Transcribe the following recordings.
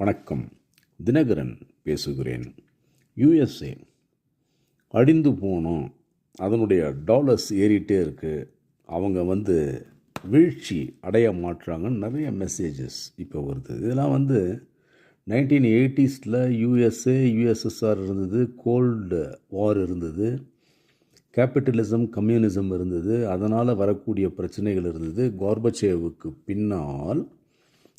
வணக்கம். தினகரன் பேசுகிறேன். யுஎஸ்ஏ அடிந்து போனோம். அதனுடைய டாலர்ஸ் ஏறிட்டே இருக்குது அவங்க வந்து வீழ்ச்சி அடைய மாட்டுறாங்கன்னு நிறைய மெசேஜஸ் இப்போ வருது. இதெல்லாம் வந்து நைன்டீன் எயிட்டிஸில் யூஎஸ்ஏ யுஎஸ்எஸ்ஆர் இருந்தது. கோல்டு வார் இருந்தது. கேபிட்டலிசம் கம்யூனிசம் இருந்தது. அதனால் வரக்கூடிய பிரச்சனைகள் இருந்தது. கார்பச்சேவுக்கு பின்னால்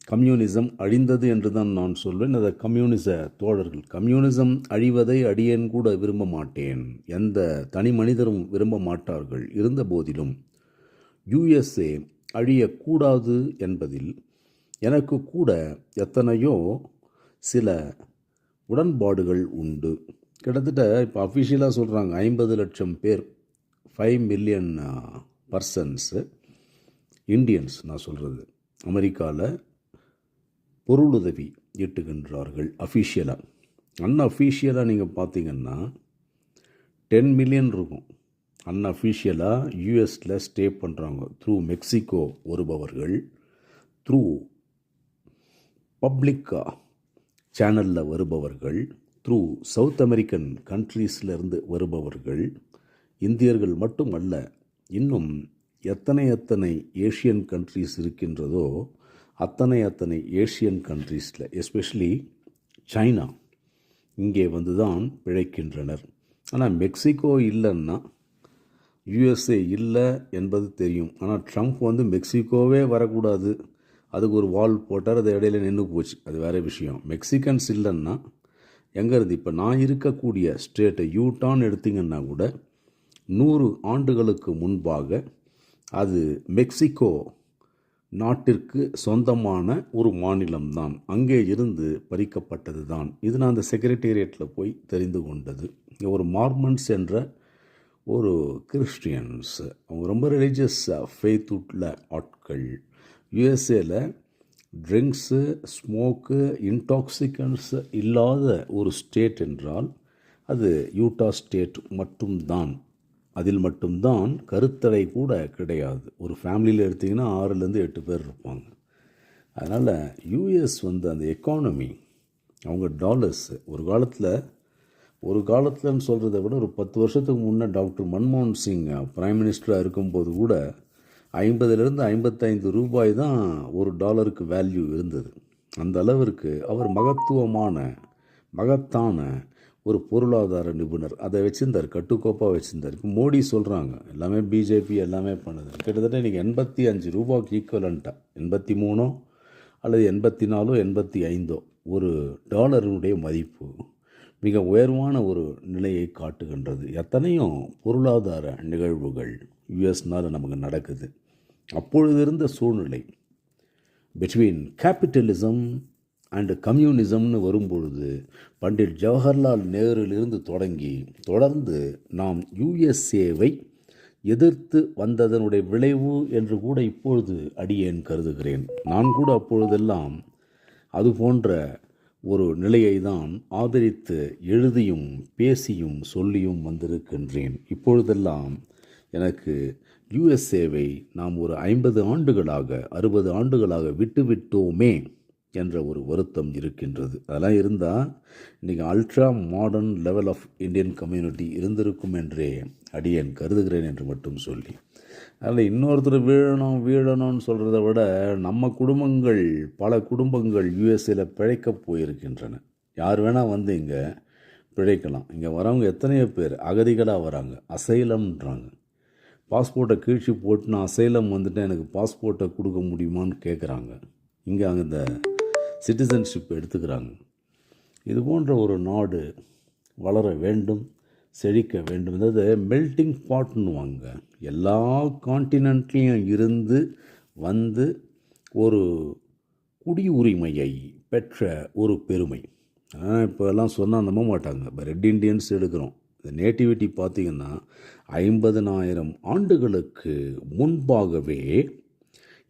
கம்யூனிசம் அழிந்தது என்று தான் நான் சொல்வேன். அதை கம்யூனிச தோழர்கள் கம்யூனிசம் அழிவதை அடியேன் கூட விரும்ப மாட்டேன். எந்த தனி மனிதரும் விரும்ப மாட்டார்கள். இருந்த போதிலும் யுஎஸ்ஏ அழியக்கூடாது என்பதில் எனக்கு கூட எத்தனையோ சில உடன்பாடுகள் உண்டு. கிட்டத்தட்ட இப்போ அஃபிஷியலாக சொல்கிறாங்க ஐம்பது லட்சம் பேர் ஃபைவ் மில்லியன் பர்சன்ஸு இண்டியன்ஸ் நான் சொல்கிறது அமெரிக்காவில் பொருளுதவி ஈட்டுகின்றார்கள் அஃபிஷியலாக அன்அஃபிஷியலாக நீங்கள் பார்த்தீங்கன்னா டென் மில்லியன் இருக்கும். அன்அஃபிஷியலாக யூஎஸில் ஸ்டே பண்ணுறாங்க த்ரூ மெக்சிகோ வருபவர்கள். த்ரூ பப்ளிக்கா சேனலில் வருபவர்கள். த்ரூ சவுத் அமெரிக்கன் கண்ட்ரீஸ்லேருந்து வருபவர்கள். இந்தியர்கள் மட்டும் அல்ல இன்னும் எத்தனை எத்தனை ஏஷியன் கண்ட்ரீஸ் இருக்கின்றதோ அத்தனை அத்தனை ஏஷியன் கண்ட்ரீஸில் எஸ்பெஷலி சைனா இங்கே வந்து தான் பிழைக்கின்றனர். ஆனால் மெக்சிகோ இல்லைன்னா யுஎஸ்ஏ இல்லை என்பது தெரியும். ஆனால் ட்ரம்ப் வந்து மெக்சிகோவே வரக்கூடாது. அதுக்கு ஒரு வால் போட்டார் அது இடையில நின்று போச்சு. அது வேறு விஷயம். மெக்சிகன்ஸ் இல்லைன்னா எங்கிறது இப்போ நான் இருக்கக்கூடிய ஸ்டேட்டை யூட்டான் எடுத்திங்கன்னா கூட நூறு ஆண்டுகளுக்கு முன்பாக அது மெக்சிகோ நாட்டிற்கு சொந்தமான ஒரு மாநிலம்தான். அங்கே இருந்து பறிக்கப்பட்டது தான் இது நான் அந்த செக்ரட்டேரியட்டில் போய் தெரிந்து கொண்டது. இங்கே ஒரு மார்மன்ஸ் என்ற ஒரு கிறிஸ்டியன்ஸ் அவங்க ரொம்ப ரிலீஜியஸ் ஃபெய்த் உள்ள ஆட்கள். யுஎஸ்ஏல ட்ரிங்க்ஸு ஸ்மோக்கு இன்டாக்சிகன்ஸ் இல்லாத ஒரு ஸ்டேட் என்றால் அது யூட்டா ஸ்டேட் மட்டும்தான். அதில் மட்டும்தான் கருத்தடை கூட கிடையாது. ஒரு ஃபேமிலியில் எடுத்திங்கன்னா ஆறுலேருந்து எட்டு பேர் இருப்பாங்க. அதனால் யூஎஸ் வந்து அந்த எக்கானமி அவங்க டாலர்ஸ் ஒரு காலத்தில் ஒரு காலத்தில்னு சொல்கிறத விட ஒரு பத்து வருஷத்துக்கு முன்னே டாக்டர் மன்மோகன் சிங் ப்ரைம் மினிஸ்டராக இருக்கும்போது கூட ஐம்பதுலேருந்து ஐம்பத்தைந்து ரூபாய் தான் ஒரு டாலருக்கு வேல்யூ இருந்தது. அந்த அளவிற்கு அவர் மகத்துவமான மகத்தான ஒரு பொருளாதார நிபுணர். அதை வச்சுருந்தார் கட்டுக்கோப்பாக வச்சுருந்தார். இப்போ மோடி சொல்கிறாங்க எல்லாமே பிஜேபி எல்லாமே பண்ணுது. கிட்டத்தட்ட இன்றைக்கி எண்பத்தி அஞ்சு ரூபாய்க்கு ஈக்குவலண்ட்டாக எண்பத்தி மூணோ அல்லது எண்பத்தி நாலோ எண்பத்தி ஐந்தோ ஒரு டாலருடைய மதிப்பு மிக உயர்வான ஒரு நிலையை காட்டுகின்றது. எத்தனையோ பொருளாதார நிகழ்வுகள் யுஎஸ்னால் நமக்கு நடக்குது. அப்பொழுது இருந்த சூழ்நிலை பிட்வீன் கேபிட்டலிசம் அண்டு கம்யூனிசம்னு வரும்பொழுது பண்டிட் ஜவஹர்லால் நேருலிருந்து தொடங்கி தொடர்ந்து நாம் யுஎஸ்ஏவை எதிர்த்து வந்ததனுடைய விளைவு என்று கூட இப்பொழுது அடியேன் கருதுகிறேன். நான் கூட அப்பொழுதெல்லாம் அது போன்ற ஒரு நிலையை தான் ஆதரித்து எழுதியும் பேசியும் சொல்லியும் வந்திருக்கின்றேன். இப்பொழுதெல்லாம் எனக்கு யுஎஸ்ஏவை நாம் ஒரு ஐம்பது ஆண்டுகளாக அறுபது ஆண்டுகளாக விட்டுவிட்டோமே. என்ற ஒரு வருத்தம் இருக்கின்றது. அதெல்லாம் இருந்தால் இன்றைக்கி ultra modern level of Indian community இருந்திருக்கும் என்றே அடியேன் கருதுகிறேன் என்று மட்டும் சொல்லி. அதில் இன்னொருத்தர் வீழணும் வீழணும்னு சொல்கிறத விட நம்ம குடும்பங்கள் பல குடும்பங்கள் யுஎஸ்ஏல பிழைக்கப் போயிருக்கின்றன. யார் வேணால் வந்து இங்கே பிழைக்கலாம். இங்கே வரவங்க எத்தனையோ பேர் அகதிகளாக வராங்க அசைலம்ன்றாங்க. பாஸ்போர்ட்டை கீழ்ச்சி போட்டு நான் அசைலம் வந்துட்டு எனக்கு பாஸ்போர்ட்டை கொடுக்க முடியுமான்னு கேட்குறாங்க இங்கே அங்கே இந்த சிட்டிசன்ஷிப் எடுத்துக்கிறாங்க. இது போன்ற ஒரு நாடு வளர வேண்டும் செழிக்க வேண்டும். அதாவது மெல்டிங் பாட்னுவாங்க எல்லா காண்டினென்ட்லேயும் இருந்து வந்து ஒரு குடியுரிமையை பெற்ற ஒரு பெருமை. இப்போ எல்லாம் சொன்னால் நம்ப மாட்டாங்க. இப்போ ரெட் இண்டியன்ஸ் எடுக்கிறோம். இந்த நேட்டிவிட்டி பார்த்திங்கன்னா ஐம்பதனாயிரம் ஆண்டுகளுக்கு முன்பாகவே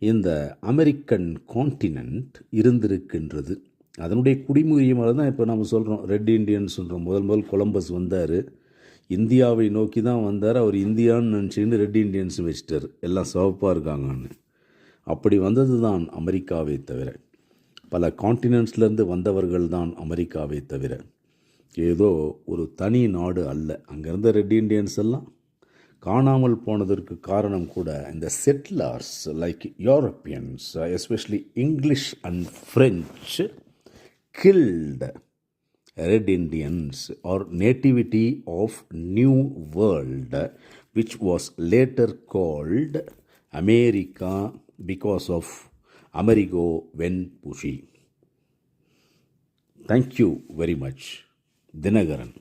இந்த அமெரிக்கன் காண்டினென்ட் இருந்திருக்கின்றது. அதனுடைய குடிமுறையாக தான் இப்போ நம்ம சொல்கிறோம் ரெட் இண்டியன் சொல்கிறோம் முதல் முதல் கொலம்பஸ் வந்தார். இந்தியாவை நோக்கி தான் வந்தார். அவர் இந்தியான்னு நினச்சிக்கிட்டு ரெட் இண்டியன்ஸ் வச்சிட்டார். எல்லாம் சிவப்பாக இருக்காங்கன்னு. அப்படி வந்தது தான் அமெரிக்காவை தவிர. பல காண்டினென்ட்ஸ்லேருந்து வந்தவர்கள் தான் அமெரிக்காவை தவிர. ஏதோ ஒரு தனி நாடு அல்ல. அங்கேருந்த ரெட் இண்டியன்ஸ் எல்லாம் காணாமல் போனதற்கு காரணம் கூட இந்த settlers like Europeans especially English and French killed red Indians are nativity of new world which was later called America because of Americo Vespucci thank you very much Dinakaran